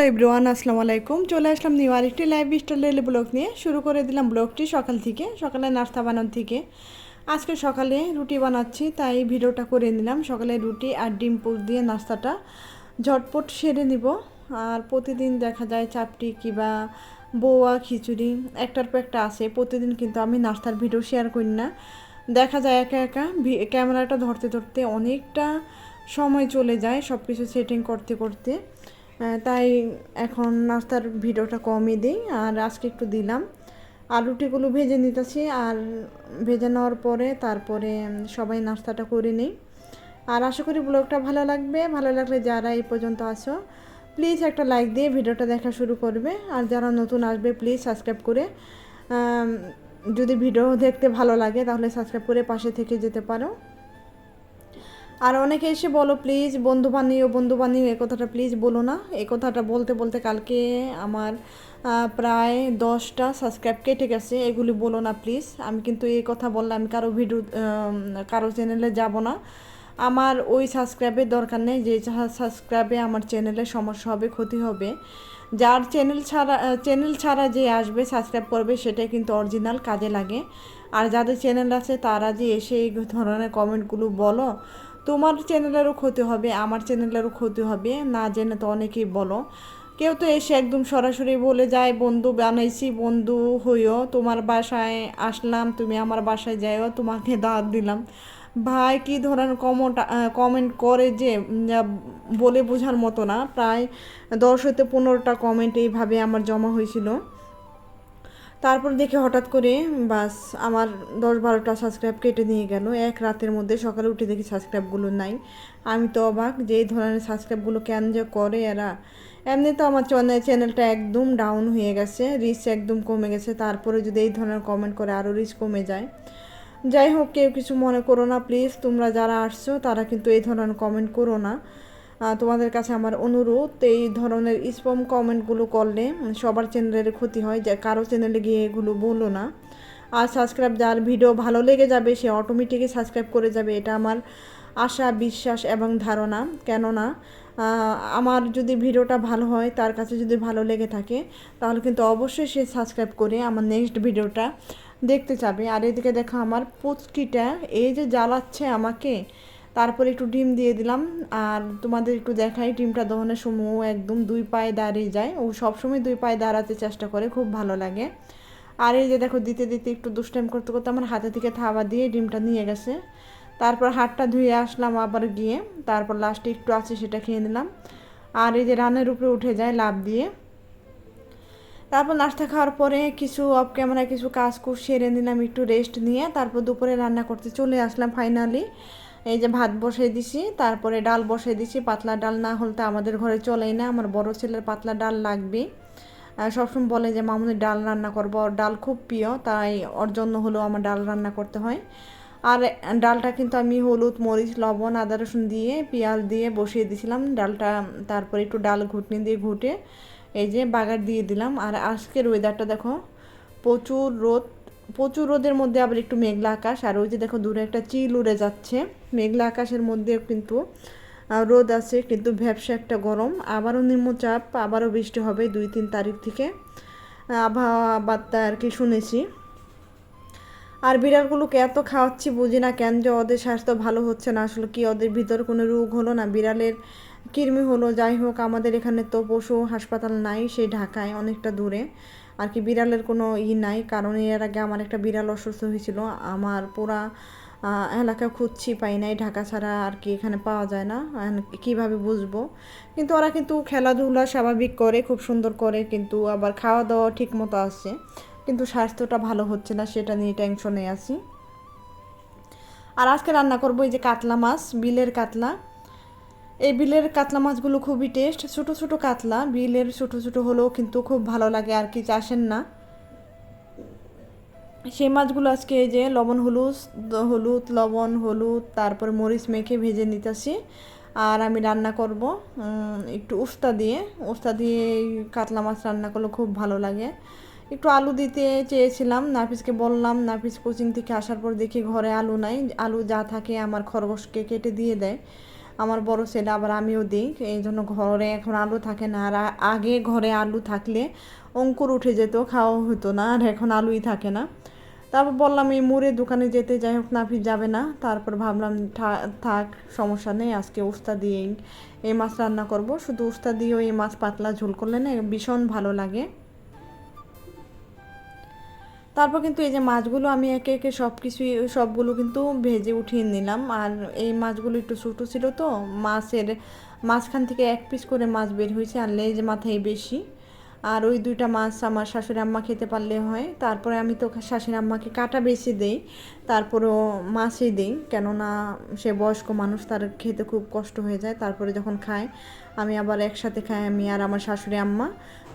Hello everyone, আসসালামু আলাইকুম। চলে আসলাম নিউ আরেকটি লাইভ স্টাইল ব্লগ নিয়ে। শুরু করে দিলাম ব্লগটি সকাল থেকে, সকালে নাস্তা বানানো থেকে। আজকে সকালে রুটি বানাচ্ছি, তাই ভিডিওটা করে নিলাম। সকালে রুটি আর ডিম পোস দিয়ে নাস্তাটা ঝটপট সেরে নিব। আর প্রতিদিন দেখা যায় চাপটি কিবা বৌয়া, খিচুড়ি, একটার পর একটা আসে প্রতিদিন কিন্তু আমি নাস্তার ভিডিও শেয়ার করি না। দেখা যায় একা একা ক্যামেরাটা ধরতে ধরতে অনেকটা সময় চলে যায় সব কিছু সেটিং করতে করতে। তাই এখন নাস্তার ভিডিওটা কমই দিই, আর আজকে একটু দিলাম। আর রুটিগুলো ভেজে নিতেছি, আর ভেজে নেওয়ার পরে তারপরে সবাই নাস্তাটা করে নিই। আর আশা করি ব্লগটা ভালো লাগবে, ভালো লাগলে যারা এই পর্যন্ত আসো প্লিজ একটা লাইক দিয়ে ভিডিওটা দেখা শুরু করবে। আর যারা নতুন আসবে, প্লিজ সাবস্ক্রাইব করে যদি ভিডিও দেখতে ভালো লাগে তাহলে সাবস্ক্রাইব করে পাশে থেকে যেতে পারো। আর অনেকে এসে বলো, প্লিজ বন্ধু বানিও বন্ধু বানিও এ কথাটা প্লিজ বলো না। এ কথাটা বলতে বলতে কালকে আমার প্রায় দশটা সাবস্ক্রাইব কেটে গেছে। এগুলি বলো না, প্লিজ। আমি কিন্তু এই কথা বললে আমি কারও ভিডিও কারও চ্যানেলে যাব না। আমার ওই সাবস্ক্রাইবের দরকার নেই। যে সাবস্ক্রাইবে আমার চ্যানেলে সমস্যা হবে, ক্ষতি হবে, যার চ্যানেল ছাড়া চ্যানেল ছাড়া যে আসবে সাবস্ক্রাইব করবে, সেটাই কিন্তু অরিজিনাল কাজে লাগে। আর যাদের চ্যানেল আছে, তারা যে এসে এই ধরনের কমেন্টগুলো বলো তোমার চ্যানেলেরও ক্ষতি হবে, আমার চ্যানেলেরও ক্ষতি হবে, না জেনে তো অনেকেই বলো। কেউ তো এসে একদম সরাসরি বলে যায়, বন্ধু বানাইছি, বন্ধু হইও, তোমার বাসায় আসলাম, তুমি আমার বাসায় যাইও, তোমাকে দাঁত দিলাম। ভাই কি ধরনের কমেন্ট কমেন্ট করে যে বলে বোঝার মতো না, প্রায় দশ হতে পনেরোটা কমেন্ট এইভাবে আমার জমা হয়েছিল। তারপর দেখে হঠাৎ করে, বাস আমার দশ বারোটা সাবস্ক্রাইব কেটে নিয়ে গেল। এক রাতের মধ্যে সকালে উঠে দেখি সাবস্ক্রাইবগুলো নাই। আমি তো অবাক যে এই ধরনের সাবস্ক্রাইবগুলো কেন যে করে এরা। এমনি তো আমার চ্যানেলটা একদম ডাউন হয়ে গেছে রিচ একদম কমে গেছে। তারপরে যদি এই ধরনের কমেন্ট করে আরও রিচ কমে যায়। যাই হোক, কেউ কিছু মনে করো না প্লিজ তোমরা যারা আসছো, তারা কিন্তু এই ধরনের কমেন্ট করো না। তোমাদের কাছে আমার অনুরোধ, এই ধরনের স্পম কমেন্টগুলো করলে সবার চ্যানেলের ক্ষতি হয়, যে কারও চ্যানেলে গিয়ে এগুলো বলো না। আর সাবস্ক্রাইব যার ভিডিও ভালো লেগে যাবে, সে অটোমেটিকই সাবস্ক্রাইব করে যাবে, এটা আমার আশা, বিশ্বাস এবং ধারণা। কেননা আমার যদি ভিডিওটা ভালো হয়, তার কাছে যদি ভালো লেগে থাকে, তাহলে কিন্তু অবশ্যই সে সাবস্ক্রাইব করে আমার নেক্সট ভিডিওটা দেখতে যাবে। আর এদিকে দেখো, আমার পুচকিটা, এই যে জ্বালাচ্ছে আমাকে তারপরে একটু ডিম দিয়ে দিলাম। আর তোমাদের একটু দেখাই, ডিমটা দহনের সময় একদম দুই পায়ে দাঁড়িয়ে যায়। ও সবসময় দুই পায়ে দাঁড়াতে চেষ্টা করে, খুব ভালো লাগে। আর এই যে দেখো, দিতে দিতে একটু দুষ্টাইম করতে করতে আমার হাতে থেকে থাবা দিয়ে ডিমটা নিয়ে গেছে। তারপর হাতটা ধুয়ে আসলাম আবার গিয়ে। তারপর লাস্টে একটু আছে, সেটা খেয়ে নিলাম। আর এই যে রানের উপরে উঠে যায় লাভ দিয়ে। তারপর নাস্তা খাওয়ার পরে কিছু অফ ক্যামেরায় কিছু কাজ কুজ সেরে নিলাম, একটু রেস্ট নিয়ে। তারপর দুপুরে রান্না করতে চলে আসলাম ফাইনালি এই যে ভাত বসিয়ে দিছি, তারপরে ডাল বসিয়ে দিছি। পাতলা ডাল না হলে তো আমাদের ঘরে চলেই না, আমার বড় ছেলের পাতলা ডাল লাগবে সবসময় বলে যে, মামুনি, ডাল রান্না করব। ওর ডাল খুব প্রিয়, তাই ওর জন্য হলেও আমার ডাল রান্না করতে হয়। আর ডালটা কিন্তু আমি হলুদ, মরিচ, লবণ, আদা, রসুন দিয়ে, পেঁয়াজ দিয়ে বসিয়ে দিয়েছিলাম ডালটা তারপরে একটু ডাল ঘুটনি দিয়ে ঘুটে এই যে বাগার দিয়ে দিলাম। আর আজকের ওয়েদারটা দেখো, প্রচুর রোদ প্রচুর রোদের মধ্যে আবার একটু মেঘলা আকাশ, আর ওই যে দেখো দূরে একটা চিল উড়ে যাচ্ছে। মেঘলা আকাশের মধ্যে কিন্তু রোদ আছে, কিন্তু ভ্যাবসা একটা গরম। আবারও নিম্নচাপ, আবারও বৃষ্টি হবে দুই তিন তারিখ থেকে। আবহাওয়া বার্তা আর কি শুনেছি। আর বিড়ালগুলোকে এত খাওয়াচ্ছি, বুঝি না কেন যে ওদের স্বাস্থ্য ভালো হচ্ছে না। আসলে কি ওদের ভিতর কোনো রোগ হলো না? বিড়ালের কৃমি হলো, যাই হোক, আমাদের এখানে তো পশু হাসপাতাল নাই, সেই ঢাকায়, অনেকটা দূরে। আর কি বিড়ালের কোনো ই নাই, কারণ এর আগে আমার একটা বিড়াল অসুস্থ হয়েছিল। আমার পুরা এলাকা খুঁজছি পাই নাই, ঢাকা ছাড়া আর কি এখানে পাওয়া যায় না কীভাবে বুঝব? কিন্তু ওরা কিন্তু খেলাধুলা স্বাভাবিক করে, খুব সুন্দর করে, কিন্তু আবার খাওয়া দাওয়া ঠিক মতো আসছে কিন্তু স্বাস্থ্যটা ভালো হচ্ছে না, সেটা নিয়ে টেনশনে আছি। আর আজকে রান্না করব এই যে কাতলা মাছ, বিলের কাতলা। এই বিলের কাতলা মাছগুলো খুবই টেস্ট ছোট ছোট কাতলা। বিলের ছোট ছোট হলেও কিন্তু খুব ভালো লাগে আর কি চাষেন না। সেই মাছগুলো আজকে এই যে লবণ, হলুদ হলুদ, লবণ, হলুদ, তারপর মরিচ মেখে ভেজে নিতেছি। আর আমি রান্না করব একটু উস্তা দিয়ে। উস্তা দিয়ে কাতলা মাছ রান্না করলে খুব ভালো লাগে। একটু আলু দিতে চেয়েছিলাম, নাফিসকে বললাম, নাফিস কোচিং থেকে আসার পর দেখি ঘরে আলু নাই। আলু যা থাকে আমার খরগোশকে কেটে দিয়ে দেয়। আমার বড় ছেলে আবার আমিও দিই এই জন্য ঘরে এখন আলু থাকে না। আর আগে ঘরে আলু থাকলে অঙ্কুর উঠে যেত, খাওয়া হতো না, আর এখন আলুই থাকে না। তারপর বললাম, এই মুড়ের দোকানে যেতে যাই হোক নাফি যাবে না। তারপর ভাবলাম থাক, সমস্যা নেই, আজকে উস্তা দিয়েই এই মাছ রান্না করব। শুধু উস্তা দিয়েও এই মাছ পাতলা ঝোল করলে না, ভীষণ ভালো লাগে। তারপর কিন্তু এই যে মাছগুলো আমি একে একে সব কিছুই সবগুলো কিন্তু ভেজে উঠিয়ে নিলাম। আর এই মাছগুলো একটু ছোটো ছিল তো, মাছের মাঝখান থেকে এক পিস করে মাছ বের হয়েছে, আর লেজ মাথায় বেশি। আর ওই দুইটা মাছ আমার শাশুড়ি আম্মা খেতে পারলে হয়। তারপরে আমি তো শাশুড়ি আম্মাকে কাটা বেশি দেই, তারপরেও মাছই দিই। কেননা সে বয়স্ক মানুষ, তার খেতে খুব কষ্ট হয়ে যায়। তারপরে যখন খায়, আমি আবার একসাথে খাই আমি আর আমার শাশুড়ি আম্মা,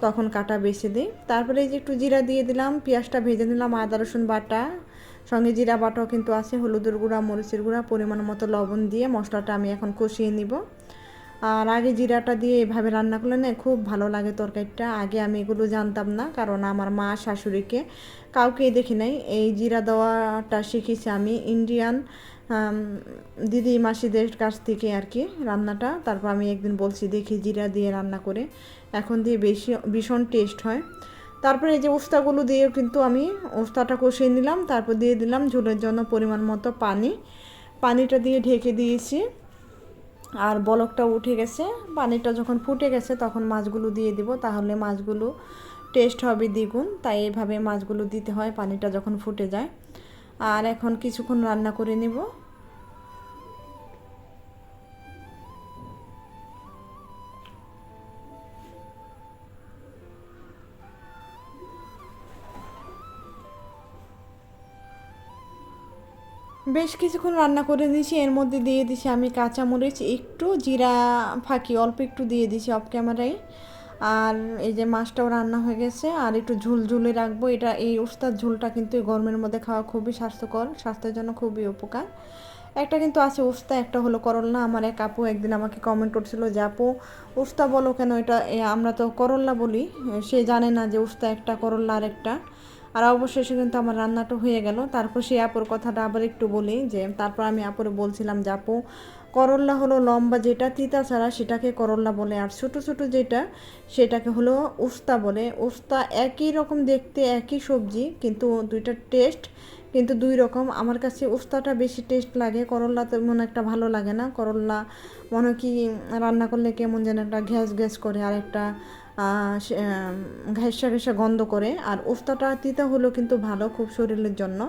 তখন কাটা বেছে দিই। তারপরে এই যে একটু জিরা দিয়ে দিলাম, পেঁয়াজটা ভেজে দিলাম আদা, রসুন বাটা, সঙ্গে জিরা বাটাও কিন্তু আছে, হলুদের গুঁড়া, মরিচের গুঁড়া, পরিমাণ মতো লবণ দিয়ে মশলাটা আমি এখন কষিয়ে নিব। আর আগে জিরাটা দিয়ে এভাবে রান্না করলে না খুব ভালো লাগে তরকারিটা। আগে আমি এগুলো জানতাম না, কারণ আমার মা শাশুড়িকে কাউকেই দেখি নাই। এই জিরা দেওয়াটা শিখেছি আমি ইন্ডিয়ান দিদি মাসিদের কাছ থেকে আর কি রান্নাটা। তারপর আমি একদিন বলছি, দেখি জিরা দিয়ে রান্না করে। এখন দিয়ে বেশি, ভীষণ টেস্ট হয়। তারপরে এই যে উস্তাগুলো দিয়েও কিন্তু আমি উস্তাটা কষিয়ে নিলাম। তারপর দিয়ে দিলাম ঝোলের জন্য পরিমাণ মতো পানি। পানিটা দিয়ে ঢেকে দিয়েছি। আর বলকটা উঠে গেছে, পানিটা যখন ফুটে গেছে তখন মাছগুলো দিয়ে দিব, তাহলে মাছগুলো টেস্ট হবে দ্বিগুণ, তাই এইভাবে মাছগুলো দিতে হয়, পানিটা যখন ফুটে যায়। আর এখন কিছুক্ষণ রান্না করে নিব। বেশ কিছুক্ষণ রান্না করে দিয়েছি, এর মধ্যে দিয়ে দিছি আমি কাঁচামরিচ, একটু জিরা ফাঁকি, অল্প একটু দিয়ে দিছি অফ ক্যামেরায় আর এই যে মাছটাও রান্না হয়ে গেছে, আর একটু ঝুল ঝুলে রাখব। এটা এই উস্তার ঝুলটা কিন্তু গরমের মধ্যে খাওয়া খুবই স্বাস্থ্যকর, স্বাস্থ্যের জন্য খুবই উপকার। একটা কিন্তু আছে উস্তা, একটা হলো করল্লা। আমার এক আপু একদিন আমাকে কমেন্ট করছিল যে, আপু, উস্তা বলো কেন এটা আমরা তো করল্লা বলি। সে জানে না যে উস্তা একটা, করল্লা আর একটা আর অবশেষে কিন্তু আমার রান্নাটা হয়ে গেল। তারপর সেই আপুর কথাটা আবার একটু বলি যে, তারপর আমি আপুরে বলছিলাম যে, আপু করল্লা হলো লম্বা যেটা, তিতা ছাড়া সেটাকে করল্লা বলে। আর ছোটো ছোটো যেটা, সেটাকে হলো উস্তা বলে। উস্তা একই রকম দেখতে, একই সবজি, কিন্তু দুইটা টেস্ট, কিন্তু দুই রকম। আমার কাছে উস্তাটা বেশি টেস্ট লাগে করল্লা তেমন একটা ভালো লাগে না। করল্লা মনে কি রান্না করলে কেমন যেন একটা গ্যাস গ্যাস করে আর একটা ঘেঁষা ঘেঁষা গন্ধ করে। আর উফতাটা তিতা হলেও কিন্তু ভালো খুব শরীরের জন্য।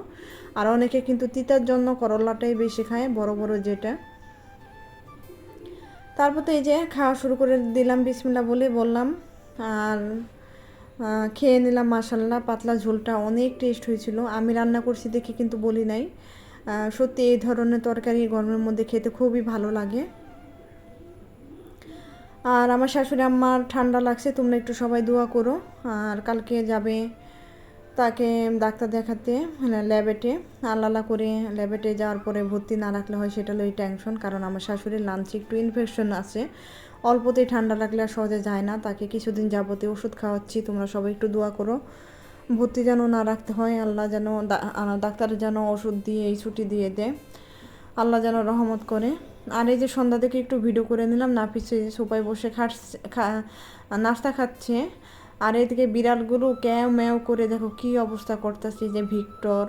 আর অনেকে কিন্তু তিতার জন্য করলাটাই বেশি খায়, বড় বড় যেটা। তারপর তো এই যে খাওয়া শুরু করে দিলাম বিসমিল্লা বলে বললাম। আর খেয়ে নিলাম মাসাল্লাহ পাতলা ঝোলটা অনেক টেস্ট হয়েছিল। আমি রান্না করছি দেখে কিন্তু বলি নাই। সত্যি এই ধরনের তরকারি গরমের মধ্যে খেতে খুবই ভালো লাগে। আর আমার শাশুড়ি আম্মার ঠান্ডা লাগছে, তোমরা একটু সবাই দোয়া করো। আর কালকে যাবে তাকে ডাক্তার দেখাতে মানে ল্যাবেটে আল্লাহ করে ল্যাবেটে যাওয়ার পরে ভর্তি না রাখলে হয় সেটা লই টেনশন কারণ আমার শাশুড়ির লাঞ্চে একটু ইনফেকশন আছে। অল্পতেই ঠান্ডা লাগলে আর সহজে যায় না, তাকে কিছুদিন যাবতীয় ওষুধ খাওয়াচ্ছি, তোমরা সবাই একটু দোয়া করো। ভর্তি যেন না রাখতে হয়, আল্লাহ যেন ডাক্তার যেন ওষুধ দিয়ে, এই ছুটি দিয়ে দেয়। আল্লাহ যেন রহমত করে। আর এই যে সন্ধ্যা থেকে একটু ভিডিও করে নিলাম না পিছিয়ে সোপায় বসে খাটছে, খা, নাস্তা খাচ্ছে। আর এদিকে বিড়ালগুলো ক্যাও ম্যাও করে দেখো কি অবস্থা করতেছে যে ভিক্টর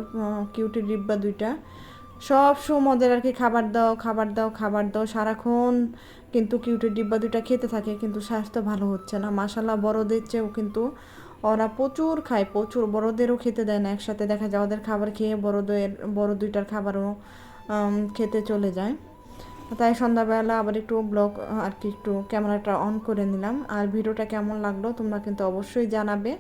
কিউটি ডিব্বা দুইটা। সব সময় ওদের আর কি, খাবার দাও খাবার দাও খাবার দাও। সারাক্ষণ কিন্তু কিউটের ডিব্বা দুইটা খেতে থাকে, কিন্তু স্বাস্থ্য ভালো হচ্ছে না। মাসাল্লাহ বড়দের চেয়েও কিন্তু ওরা প্রচুর খায়, প্রচুর। বড়দেরও খেতে দেয় না, একসাথে দেখা যায় ওদের খাবার খেয়ে বড়দের, বড় দুইটার খাবারও খেতে চলে যায়। তাই সন্ধ্যাবেলা আবার একটু ব্লগ আর কি একটু ক্যামেরাটা অন করে নিলাম। আর ভিডিওটা কেমন লাগল তোমরা কিন্তু অবশ্যই জানাবে।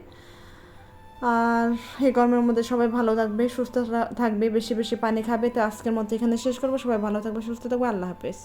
আর এই গরমের মধ্যে সবাই ভালো থাকবে, সুস্থ থাকবে, বেশি বেশি পানি খাবে। তো আজকের মধ্যে এখানে শেষ করব। সবাই ভালো থাকবে, সুস্থ থাকবে। আল্লাহ হাফেজ।